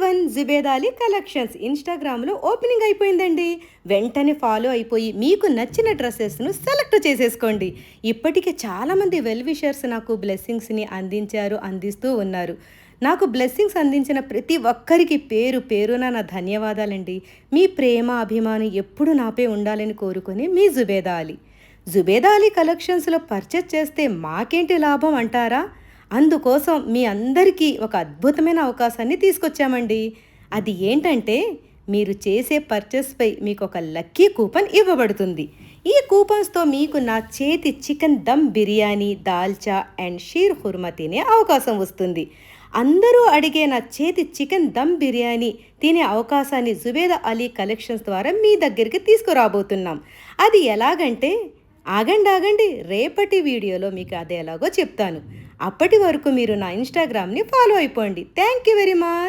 One Zubedali collections ఇన్స్టాగ్రామ్లో opening అయిపోయిందండి. వెంటనే ఫాలో అయిపోయి మీకు నచ్చిన డ్రెస్సెస్ను సెలెక్ట్ చేసేసుకోండి. ఇప్పటికే చాలామంది వెల్ విషర్స్ నాకు బ్లెస్సింగ్స్ని అందించారు అందిస్తూ ఉన్నారు. నాకు బ్లెస్సింగ్స్ అందించిన ప్రతి ఒక్కరికి పేరు పేరున నా ధన్యవాదాలండి. మీ ప్రేమ అభిమానం ఎప్పుడు నాపై ఉండాలని కోరుకుని మీ జుబేదా అలీ. జుబేదా అలీ కలెక్షన్స్లో పర్చేస్ చేస్తే మాకేంటి లాభం అంటారా? అందుకోసం మీ అందరికీ ఒక అద్భుతమైన అవకాశాన్ని తీసుకొచ్చామండి. అది ఏంటంటే మీరు చేసే పర్చేస్పై మీకు ఒక లక్కీ కూపన్ ఇవ్వబడుతుంది. ఈ కూపన్స్తో మీకు నా చేతి చికెన్ దమ్ బిర్యానీ దాల్చా అండ్ షీర్ హుర్మా తినే అవకాశం వస్తుంది. అందరూ అడిగే నా చేతి చికెన్ దమ్ బిర్యానీ తినే అవకాశాన్ని జుబేద అలీ కలెక్షన్స్ ద్వారా మీ దగ్గరికి తీసుకురాబోతున్నాం. అది ఎలాగంటే ఆగండి ఆగండి. రేపటి వీడియోలో మీకు అది ఎలాగో చెప్తాను. అప్పటి వరకు మీరు నా ఇన్స్టాగ్రామ్ని ఫాలో అయిపోండి. Thank you very much